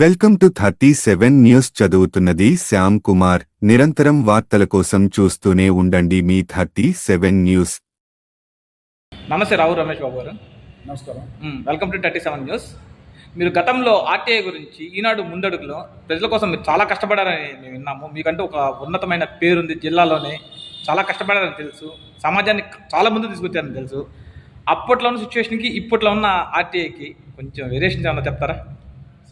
Welcome to thirty seven news చదువుతున్నది శ్యామ్ కుమార్. నిరంతరం వార్తల కోసం చూస్తూనే ఉండండి మీ థర్టీ సెవెన్ న్యూస్. నమస్తే రావు రమేష్ బాబు గారు. నమస్కారం. Welcome to thirty seven news. మీరు గతంలో ఆర్టీఐ గురించి ఈనాడు ముందడుగులో ప్రజల కోసం మీరు చాలా కష్టపడారని మేము విన్నాము. మీకంటూ ఒక ఉన్నతమైన పేరుంది జిల్లాలోనే చాలా కష్టపడారని తెలుసు. సమాజాన్ని చాలా ముందు తీసుకొచ్చారని తెలుసు. అప్పట్లో ఉన్న సిచ్యువేషన్కి ఇప్పట్లో ఉన్న ఆర్టీఐకి కొంచెం వేరియేషన్ ఏమన్నా చెప్తారా?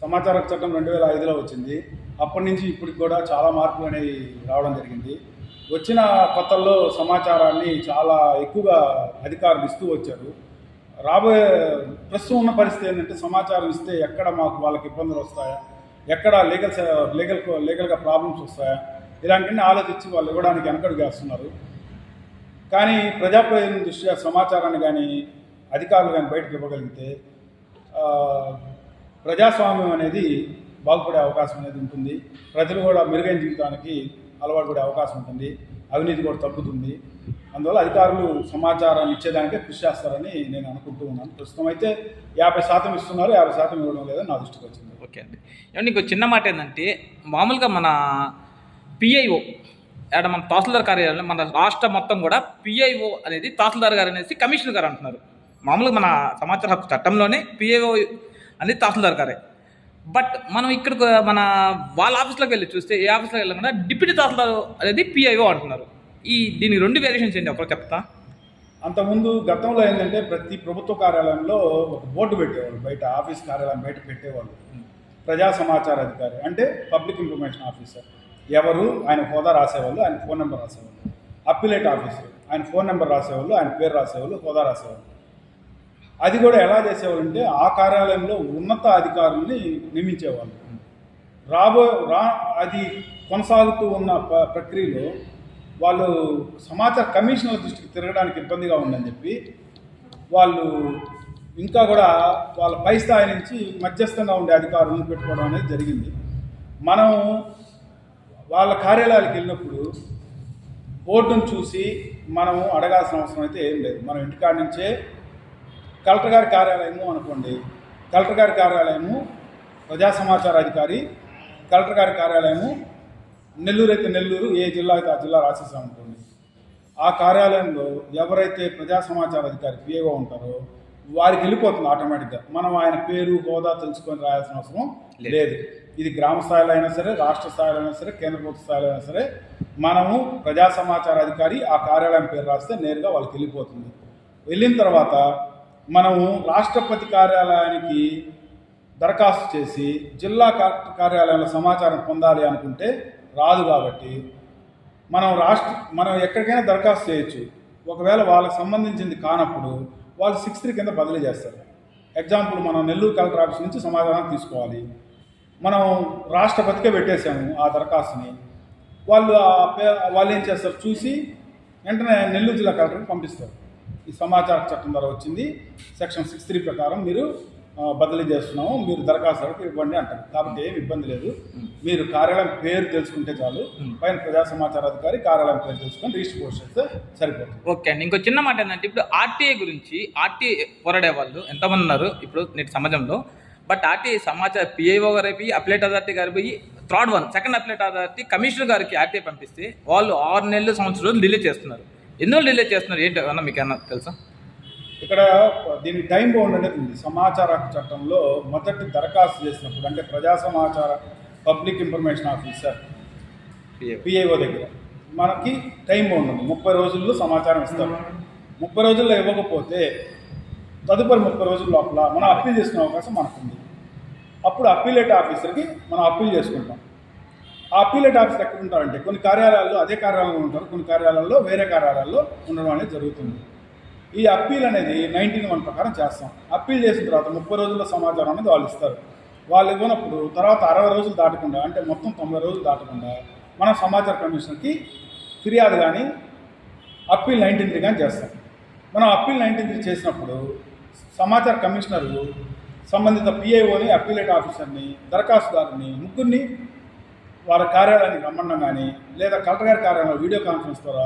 సమాచార చట్టం రెండు వేల ఐదులో వచ్చింది. అప్పటి నుంచి ఇప్పటికి కూడా చాలా మార్పులు అనేవి రావడం జరిగింది. వచ్చిన కొత్తల్లో సమాచారాన్ని చాలా ఎక్కువగా అధికారులు ఇస్తూ వచ్చారు. రాబోయే ప్రస్తుతం ఉన్న పరిస్థితి ఏంటంటే సమాచారం ఇస్తే ఎక్కడ మాకు వాళ్ళకి ఇబ్బందులు వస్తాయా? ఎక్కడ లీగల్ లీగల్ లీగల్గా ప్రాబ్లమ్స్ వస్తాయా? ఇలాంటివన్నీ ఆలోచించి వాళ్ళు ఇవ్వడానికి వెనకడు వేస్తున్నారు. కానీ ప్రజాప్రయోజనం దృష్ట్యా సమాచారాన్ని కానీ అధికారులు కానీ బయటకు ఇవ్వగలిగితే ప్రజాస్వామ్యం అనేది బాగుపడే అవకాశం అనేది ఉంటుంది. ప్రజలు కూడా మెరుగైన జీవితానికి అలవాటు పడే అవకాశం ఉంటుంది. అవినీతి కూడా తగ్గుతుంది. అందువల్ల అధికారులు సమాచారాన్ని ఇచ్చేదానికే కృషి చేస్తారని నేను అనుకుంటూ ఉన్నాను. ప్రస్తుతం అయితే యాభై శాతం ఇస్తున్నారు. యాభై శాతం ఇవ్వడం లేదని నా దృష్టికి వచ్చింది. ఓకే అండి. ఏమంటే ఇంకో చిన్న మాట ఏంటంటే మామూలుగా మన పిఐఓ ఆడ మన తహసీల్దార్ కార్యాలయంలో మన రాష్ట్ర మొత్తం కూడా పిఐఓ అనేది తహసీల్దార్ గారు అనేసి కమిషనర్ గారు అంటున్నారు. మామూలుగా మన సమాచార హక్కు చట్టంలోనే పిఐఓ అనేది తహసీల్దార్ గారే. బట్ మనం ఇక్కడ మన వాళ్ళ ఆఫీస్లోకి వెళ్ళి చూస్తే ఏ ఆఫీస్లోకి వెళ్ళకుండా డిప్యూటీ తహసీల్దార్ అనేది పిఐఓ అంటున్నారు. ఈ దీనికి రెండు వేరియేషన్స్ ఏంటి ఒకరు చెప్తా? అంతకుముందు గతంలో ఏంటంటే ప్రతి ప్రభుత్వ కార్యాలయంలో ఒక బోర్డు పెట్టేవాళ్ళు బయట ఆఫీస్ కార్యాలయం బయట పెట్టేవాళ్ళు. ప్రజా సమాచార అధికారి అంటే పబ్లిక్ ఇన్ఫర్మేషన్ ఆఫీసర్. ఎవరు? ఆయన హోదా రాసేవాళ్ళు ఆయన ఫోన్ నెంబర్ రాసేవాళ్ళు. అప్పిలేట్ ఆఫీసర్ ఆయన ఫోన్ నెంబర్ రాసేవాళ్ళు ఆయన పేరు రాసేవాళ్ళు హోదా రాసేవాళ్ళు. అది కూడా ఎలా చేసేవాళ్ళంటే ఆ కార్యాలయంలో ఉన్నత అధికారుల్ని నియమించేవాళ్ళు. రాబో రా అది కొనసాగుతూ ఉన్న ప- ప్రక్రియలో వాళ్ళు సమాచార కమిషనర్ దృష్టికి తిరగడానికి ఇబ్బందిగా ఉందని చెప్పి వాళ్ళు ఇంకా కూడా వాళ్ళ పై స్థాయి నుంచి మధ్యస్థంగా ఉండే అధికారులను పెట్టుకోవడం అనేది జరిగింది. మనం వాళ్ళ కార్యాలయాలకు వెళ్ళినప్పుడు బోర్డును చూసి మనం అడగాల్సిన అవసరం అయితే ఏం లేదు. మనం ఇంటికాడ నుంచే కలెక్టర్ గారి కార్యాలయము అనుకోండి. కలెక్టర్ గారి కార్యాలయము ప్రజా సమాచార అధికారి కలెక్టర్ గారి కార్యాలయము నెల్లూరు అయితే నెల్లూరు ఏ జిల్లా అయితే ఆ జిల్లా రాసేసాం అనుకోండి ఆ కార్యాలయంలో ఎవరైతే ప్రజా సమాచార అధికారి పిఏఓ ఉంటారో వారికి వెళ్ళిపోతుంది ఆటోమేటిక్గా. మనం ఆయన పేరు హోదా తెలుసుకొని రాయాల్సిన అవసరం లేదు. లేదు. ఇది గ్రామ స్థాయిలో అయినా సరే రాష్ట్ర స్థాయిలో అయినా సరే కేంద్ర ప్రభుత్వ స్థాయిలో అయినా సరే మనము ప్రజా సమాచార అధికారి ఆ కార్యాలయం పేరు రాస్తే నేరుగా వాళ్ళకి వెళ్ళిపోతుంది. వెళ్ళిన తర్వాత మనము రాష్ట్రపతి కార్యాలయానికి దరఖాస్తు చేసి జిల్లా కార్యాలయంలో సమాచారం పొందాలి అనుకుంటే రాదు కాబట్టి మనం రాష్ట్ర మనం ఎక్కడికైనా దరఖాస్తు చేయొచ్చు. ఒకవేళ వాళ్ళకి సంబంధించింది కానప్పుడు వాళ్ళు సిక్స్త్ కింద బదిలీ చేస్తారు. ఎగ్జాంపుల్ మనం నెల్లూరు కలెక్టర్ ఆఫీస్ నుంచి సమాధానం తీసుకోవాలి. మనం రాష్ట్రపతికే పెట్టేశాము ఆ దరఖాస్తుని. వాళ్ళు ఆ పే- వాళ్ళు ఏం చేస్తారు? చూసి వెంటనే నెల్లూరు జిల్లా కలెక్టర్కి పంపిస్తారు. ఈ సమాచార చట్టం ద్వారా వచ్చింది. సెక్షన్ సిక్స్ త్రీ ప్రకారం మీరు బదిలీ చేస్తున్నాము. మీరు దరఖాస్తు ఇవ్వండి అంటారు. కాబట్టి ఏమి ఇబ్బంది లేదు. మీరు కార్యాలయం పేరు తెలుసుకుంటే చాలు. పైన ప్రజా సమాచార అధికారి కార్యాలయం పేరు తెలుసుకొని రిజిస్టర్ పోస్ట్ చేస్తే సరిపోతుంది. ఓకే అండి. ఇంకో చిన్న మాట ఏంటంటే ఇప్పుడు ఆర్టీఐ గురించి ఆర్టీఐ పోరాడే వాళ్ళు ఎంతమంది ఉన్నారు ఇప్పుడు నేటి సమాజంలో? బట్ ఆర్టీఐ సమాచార పిఐఓ గారు అయిపోయి అప్లేట్ అథారిటీ గారు పోయి third one second appellate authority commissioner గారికి ఆర్టీఐ పంపిస్తే వాళ్ళు ఆరు నెలలు సంవత్సరం రోజులు డిలే చేస్తున్నారు. ఎన్నో డిలే చేస్తున్నారు? ఏంటి అన్న మీకు ఏమన్నా తెలుసా? ఇక్కడ దీనికి టైం బౌండ్ అనేది ఉంది. సమాచార హక్కు చట్టంలో మొదటి దరఖాస్తు చేసినప్పుడు అంటే ప్రజా సమాచార public information officer PIO PIO దగ్గర మనకి టైం బౌండ్ ఉంది. ముప్పై రోజుల్లో సమాచారం ఇస్తారు. ముప్పై రోజుల్లో ఇవ్వకపోతే తదుపరి ముప్పై రోజుల లోపల మనం అప్పీల్ చేసుకునే అవకాశం మనకుంది. అప్పుడు అప్పీలేట్ ఆఫీసర్కి మనం అప్పీల్ చేసుకుంటాం. ఆ అప్పీలేట్ ఆఫీసర్ ఎక్కడ ఉంటారంటే కొన్ని కార్యాలయాల్లో అదే కార్యాలయంలో ఉంటారు కొన్ని కార్యాలయాల్లో వేరే కార్యాలయాల్లో ఉండడం అనేది జరుగుతుంది. ఈ అప్పీల్ అనేది నైన్టీన్ వన్ ప్రకారం చేస్తాం. అప్పీల్ చేసిన తర్వాత ముప్పై రోజుల సమాచారం అనేది వాళ్ళు ఇస్తారు. వాళ్ళు ఇవ్వనప్పుడు తర్వాత అరవై రోజులు దాటకుండా అంటే మొత్తం తొంభై రోజులు దాటకుండా మనం సమాచార కమిషన్కి ఫిర్యాదు కానీ అప్పీల్ నైన్టీన్ త్రీ కానీ చేస్తాం. మనం అప్పీల్ నైన్టీన్ త్రీ చేసినప్పుడు సమాచార కమిషనరు సంబంధిత పిఐఓని అప్పీలేట్ ఆఫీసర్ని దరఖాస్తుదారుని ముగ్గురిని వారి కార్యాలయానికి రమ్మడం కానీ లేదా కలెక్టర్ గారి కార్యాలయంలో వీడియో కాన్ఫరెన్స్ ద్వారా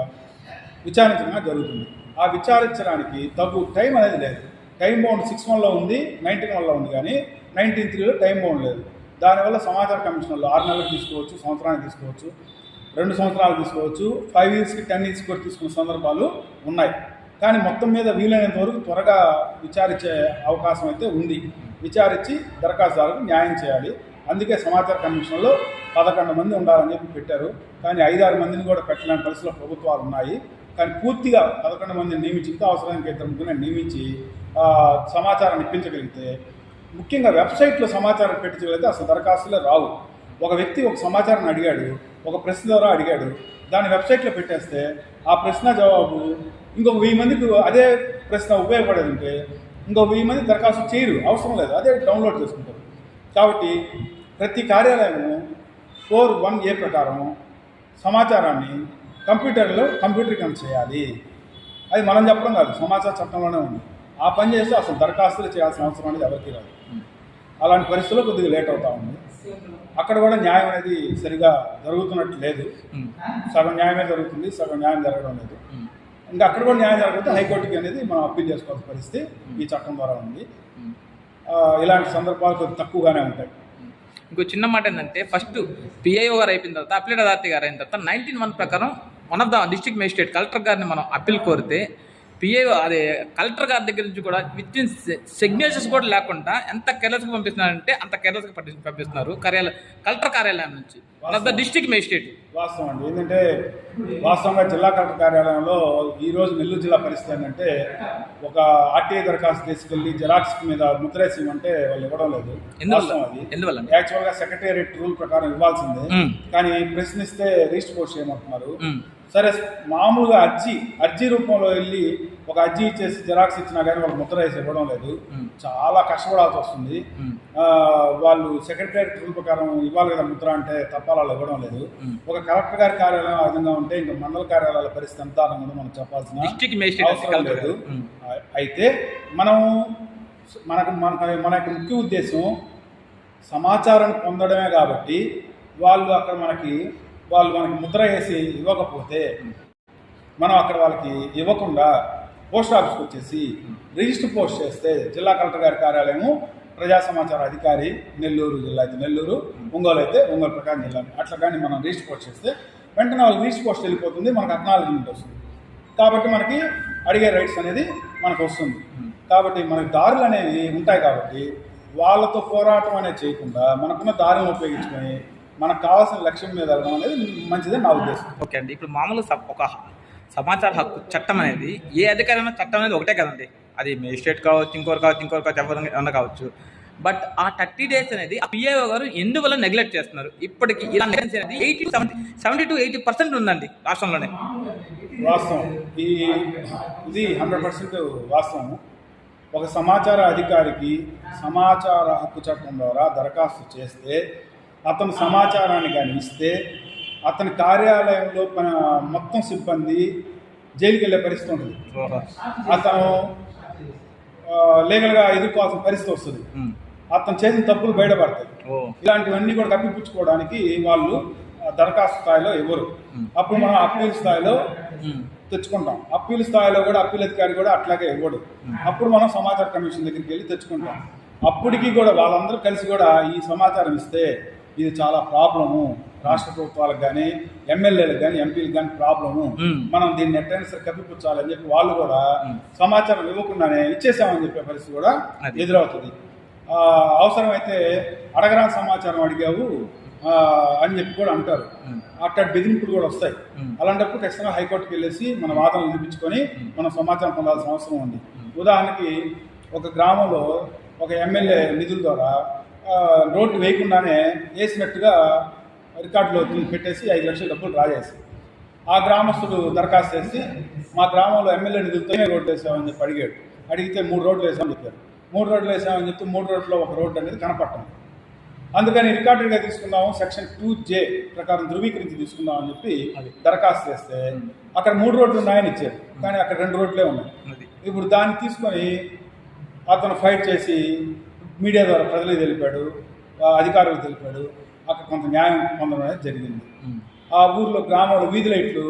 విచారించడం జరుగుతుంది. ఆ విచారించడానికి తగు టైం అనేది లేదు. టైం బౌండ్ సిక్స్ వన్లో ఉంది నైన్టీన్ వన్లో ఉంది కానీ నైన్టీన్ త్రీలో టైం బౌండ్ లేదు. దానివల్ల సమాచార కమిషన్లో ఆరు నెలలకు తీసుకోవచ్చు సంవత్సరానికి తీసుకోవచ్చు రెండు సంవత్సరాలు తీసుకోవచ్చు ఫైవ్ ఇయర్స్కి టెన్ ఇయర్స్కి కూడా తీసుకున్న సందర్భాలు ఉన్నాయి. కానీ మొత్తం మీద వీలైనంత వరకు త్వరగా విచారించే అవకాశం అయితే ఉంది. విచారించి దరఖాస్తుదారులకు న్యాయం చేయాలి. అందుకే సమాచార కమిషన్లో పదకొండు మంది ఉండాలని చెప్పి పెట్టారు. కానీ ఐదారు మందిని కూడా పెట్టలేని పరిస్థితుల్లో ప్రభుత్వాలు ఉన్నాయి. కానీ పూర్తిగా పదకొండు మందిని నియమించి ఇంకా అవసరానికి ఇద్దరు ముగ్గురిని నియమించి సమాచారాన్ని ఇప్పించగలిగితే ముఖ్యంగా వెబ్సైట్లో సమాచారం పెట్టించగలిగితే అసలు దరఖాస్తులే రావు. ఒక వ్యక్తి ఒక సమాచారాన్ని అడిగాడు ఒక ప్రశ్న ద్వారా అడిగాడు దాన్ని వెబ్సైట్లో పెట్టేస్తే ఆ ప్రశ్న జవాబు ఇంకొక వెయ్యి మందికి అదే ప్రశ్న ఉపయోగపడేది ఉంటే ఇంకో వెయ్యి మంది దరఖాస్తు చేయరు అవసరం లేదు అదే డౌన్లోడ్ చేసుకుంటారు. కాబట్టి ప్రతి కార్యాలయము ఫోర్ వన్ ఏ ప్రకారం సమాచారాన్ని కంప్యూటర్లో కంప్యూటరీకరణ చేయాలి. అది మనం చెప్పడం కాదు సమాచార చట్టంలోనే ఉంది. ఆ పని చేస్తే అసలు దరఖాస్తులు చేయాల్సిన అవసరం అనేది ఎవరికి రాదు. అలాంటి పరిస్థితుల్లో కొద్దిగా లేట్ అవుతా ఉంది. అక్కడ కూడా న్యాయం అనేది సరిగా జరుగుతున్నట్టు లేదు. సగం న్యాయమే జరుగుతుంది సగం న్యాయం జరగడం లేదు. ఇంకా అక్కడ కూడా న్యాయం జరగకపోతే హైకోర్టుకి అనేది మనం అప్పీల్ చేసుకోవాల్సిన పరిస్థితి ఈ చట్టం ద్వారా ఉంది. ఇలాంటి సందర్భాలు కొద్దిగా తక్కువగానే ఉంటాయి. ఇంకో చిన్న మాట ఏంటంటే ఫస్ట్ పిఐఓ గారు అయిపోయిన తర్వాత అప్లైడ్ అథారిటీ గారు అయిన తర్వాత నైన్టీన్ వన్ ప్రకారం one of the district magistrate collector గారిని మనం అప్పీల్ కోరితే పిఐఓ అదే కలెక్టర్ గారి దగ్గర నుంచి కూడా విత్ ఇన్ సిగ్నేచర్స్ కూడా లేకుండా ఎంత కేర్లెస్గా పంపిస్తున్నారంటే అంత కేర్లెస్గా పంపి పంపిస్తున్నారు కార్యాలయం కలెక్టర్ కార్యాలయం నుంచి. ఆఫ్ ద డిస్ట్రిక్ట్ మేజిస్ట్రేట్ వాస్తవం అండి. ఏంటంటే వాస్తవంగా జిల్లా కలెక్టర్ కార్యాలయంలో ఈ రోజు నెల్లూరు జిల్లా పరిస్థితి ఏంటంటే ఒక ఆర్టీఐ దరఖాస్తు తీసుకెళ్ళి జెరాక్స్ మీద ముద్రేసి ఇవ్వమంటే వాళ్ళు ఇవ్వడం లేదు. ఎందువల్ల? యాక్చువల్గా సెక్రటేరియట్ రూల్ ప్రకారం ఇవ్వాల్సిందే. కానీ ప్రశ్నిస్తే రిజిస్టర్ పోస్ట్ చేయమంటున్నారు. సరే మామూలుగా అర్జీ అర్జీ రూపంలో వెళ్ళి ఒక అర్జీ ఇచ్చేసి జెరాక్స్ ఇచ్చినా కానీ వాళ్ళు ముద్ర వేసి ఇవ్వడం లేదు. చాలా కష్టపడాల్సి వస్తుంది. వాళ్ళు సెక్రటరీ రూల్ ప్రకారం ఇవ్వాలి కదా ముద్ర అంటే తప్ప వాళ్ళు ఇవ్వడం లేదు. ఒక కలెక్టర్ గారి కార్యాలయం ఆ విధంగా ఉంటే ఇంకా మండల కార్యాలయాల పరిస్థితి ఎంత అని కూడా మనం చెప్పాల్సిన అవసరం లేదు. అయితే మనం మనకు మన మన యొక్క ముఖ్య ఉద్దేశం సమాచారాన్ని పొందడమే కాబట్టి వాళ్ళు అక్కడ మనకి వాళ్ళు మనకి ముద్ర వేసి ఇవ్వకపోతే మనం అక్కడ వాళ్ళకి ఇవ్వకుండా పోస్ట్ ఆఫీస్కి వచ్చేసి రిజిస్టర్ పోస్ట్ చేస్తే జిల్లా కలెక్టర్ గారి కార్యాలయము ప్రజా సమాచార అధికారి నెల్లూరు జిల్లా అయితే నెల్లూరు ఒంగోలు అయితే ఒంగోలు ప్రకారం జిల్లా. అట్లా కానీ మనం రిజిస్టర్ పోస్ట్ చేస్తే వెంటనే వాళ్ళు రిజిస్టర్ పోస్ట్ వెళ్ళిపోతుంది మనకు అక్నాలజ్మెంట్ వస్తుంది. కాబట్టి మనకి అడిగే రైట్స్ అనేది మనకు వస్తుంది. కాబట్టి మనకి దారులు అనేవి ఉంటాయి కాబట్టి వాళ్ళతో పోరాటం అనేది చేయకుండా మనకున్న దారులను ఉపయోగించుకొని మనకు కావాల్సిన లక్ష్యం మీద వెళ్ళడం అనేది మంచిదని నా ఉద్దేశం. ఓకే అండి. ఇప్పుడు మామూలుగా ఒక సమాచార హక్కు చట్టం అనేది ఏ అధికారమైన చట్టం అనేది ఒకటే కదండి. అది మేజిస్ట్రేట్ కావచ్చు ఇంకోరు కావచ్చు ఇంకోరు కావచ్చు ఎవరైనా కావచ్చు. బట్ ఆ థర్టీ డేస్ అనేది ఆ పిఏఓ గారు ఎందువల్ల నెగ్లెక్ట్ చేస్తున్నారు? ఇప్పటికి ఇలా నెగ్లెక్ట్ అనేది eighty seventy seventy to eighty percent ఉందండి రాష్ట్రంలోనే. వాస్తవం. ఈ ఇది హండ్రెడ్ పర్సెంట్ వాస్తవం ఒక సమాచార అధికారికి సమాచార హక్కు చట్టం ద్వారా దరఖాస్తు చేస్తే అతను సమాచారాన్ని కానీ ఇస్తే అతని కార్యాలయంలో పని మొత్తం సిబ్బంది జైలుకి వెళ్ళే పరిస్థితి ఉంటుంది. అతను లీగల్గా ఎదుర్కోవాల్సిన పరిస్థితి వస్తుంది. అతను చేసిన తప్పులు బయటపడతాయి. ఇలాంటివన్నీ కూడా కప్పిపుచ్చుకోవడానికి వాళ్ళు దరఖాస్తు స్థాయిలో ఇవ్వరు అప్పుడు మనం అప్పీల్ స్థాయిలో. తెచ్చుకుంటాం. అప్పీల్ స్థాయిలో కూడా అప్పీల్ అధికారి కూడా అట్లాగే ఇవ్వడు అప్పుడు మనం సమాచార కమిషన్ దగ్గరికి వెళ్ళి తెచ్చుకుంటాం. అప్పటికి కూడా వాళ్ళందరూ కలిసి కూడా ఈ సమాచారం ఇస్తే ఇది చాలా ప్రాబ్లము. రాష్ట్ర ప్రభుత్వాలకు కానీ ఎమ్మెల్యేలకు కానీ ఎంపీలకు కానీ ప్రాబ్లము. మనం దీన్ని ఎట్టైనా సరే కప్పిపుచ్చాలని చెప్పి వాళ్ళు కూడా సమాచారం ఇవ్వకుండానే ఇచ్చేసామని చెప్పే పరిస్థితి కూడా. ఎదురవుతుంది. అవసరమైతే అడగరాని సమాచారం అడిగావు అని చెప్పి కూడా అంటారు. అట్లాంటి బెదిరింపులు కూడా వస్తాయి. అలాంటప్పుడు ఖచ్చితంగా హైకోర్టుకి వెళ్ళేసి మన వాదనలు వినిపించుకొని మనం సమాచారం పొందాల్సిన అవసరం ఉంది. ఉదాహరణకి ఒక గ్రామంలో ఒక ఎమ్మెల్యే నిధుల ద్వారా రోడ్డు వేయకుండానే వేసినట్టుగా రికార్డులో పెట్టేసి ఐదు లక్షల డబ్బులు రాజేసి ఆ గ్రామస్తుడు దరఖాస్తు చేసి మా గ్రామంలో ఎమ్మెల్యే నిధులతోనే రోడ్డు వేసామని చెప్పి అడిగాడు. అడిగితే మూడు రోడ్లు వేసామని చెప్పారు. మూడు రోడ్లు వేసామని చెప్తే మూడు రోడ్లో ఒక రోడ్డు అనేది కనపడటం. అందుకని రికార్డెడ్గా తీసుకుందాము సెక్షన్ టూ జే ప్రకారం ధృవీకరించి తీసుకుందాం అని చెప్పి అది. దరఖాస్తు చేస్తే అక్కడ మూడు రోడ్లు ఉన్నాయని ఇచ్చారు. కానీ అక్కడ రెండు రోడ్లే ఉన్నాయి. ఇప్పుడు దాన్ని తీసుకొని అతను ఫైట్ చేసి మీడియా ద్వారా ప్రజలకు తెలిపాడు అధికారులకు తెలిపాడు అక్కడ కొంత న్యాయం పొందడం అనేది జరిగింది. ఆ ఊర్లో గ్రామంలో వీధి లైట్లు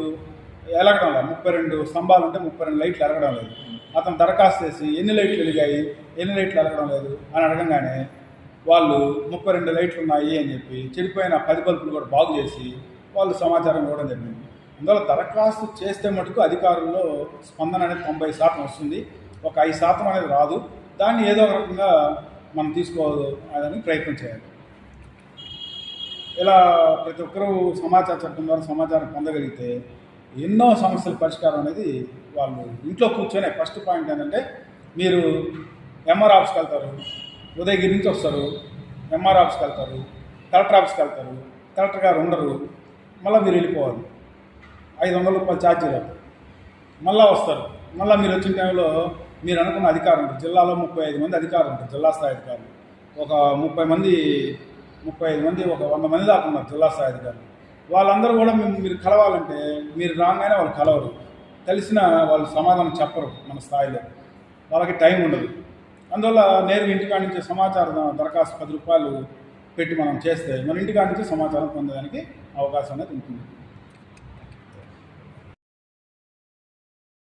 ఎలగడం లేదు. ముప్పై రెండు స్తంభాలు ఉంటే ముప్పై రెండు లైట్లు ఎలగడం లేదు. అతను దరఖాస్తు చేసి ఎన్ని లైట్లు వెలిగాయి ఎన్ని లైట్లు ఎలగడం లేదు అని అడగంగానే వాళ్ళు ముప్పై రెండు లైట్లు ఉన్నాయి అని చెప్పి చెడిపోయిన పది బల్బులు కూడా బాగు చేసి వాళ్ళు సమాచారం ఇవ్వడం జరిగింది. అందువల్ల దరఖాస్తు చేస్తే మటుకు అధికారుల్లో స్పందన అనేది తొంభై శాతం వస్తుంది. ఒక ఐదు శాతం అనేది రాదు. దాన్ని ఏదో ఒక రకంగా మనం తీసుకోవాలని ప్రయత్నం చేయాలి. ఇలా ప్రతి ఒక్కరూ సమాచార చట్టం ద్వారా సమాచారం పొందగలిగితే ఎన్నో సమస్యల పరిష్కారం అనేది వాళ్ళు ఇంట్లో కూర్చొని ఫస్ట్ పాయింట్ ఏంటంటే మీరు ఎంఆర్ ఆఫీస్కి వెళ్తారు ఉదయగిరి నుంచి వస్తారు ఎంఆర్ ఆఫీస్కి వెళ్తారు కలెక్టర్ ఆఫీస్కి వెళ్తారు కలెక్టర్ గారు ఉండరు మళ్ళీ మీరు వెళ్ళిపోవాలి. ఐదు వందల రూపాయలు ఛార్జీలు మళ్ళీ వస్తారు. మళ్ళీ మీరు వచ్చిన టైంలో మీరు అనుకున్న అధికారం ఉంటుంది జిల్లాలో ముప్పై ఐదు మంది అధికారులు ఉంటారు జిల్లా స్థాయి అధికారులు. ఒక ముప్పై మంది ముప్పై ఐదు మంది ఒక వంద మంది దాకా ఉన్నారు జిల్లా స్థాయి అధికారులు. వాళ్ళందరూ కూడా మేము మీరు కలవాలంటే మీరు రాగానే వాళ్ళు కలవరు. తెలిసిన వాళ్ళు సమాధానం చెప్పరు మన స్థాయిలో. వాళ్ళకి టైం ఉండదు. అందువల్ల నేరుగా ఇంటికాడ నుంచి సమాచారం దరఖాస్తు పది రూపాయలు పెట్టి మనం చేస్తే మన ఇంటికాడ నుంచి సమాచారం పొందడానికి అవకాశం అనేది ఉంటుంది.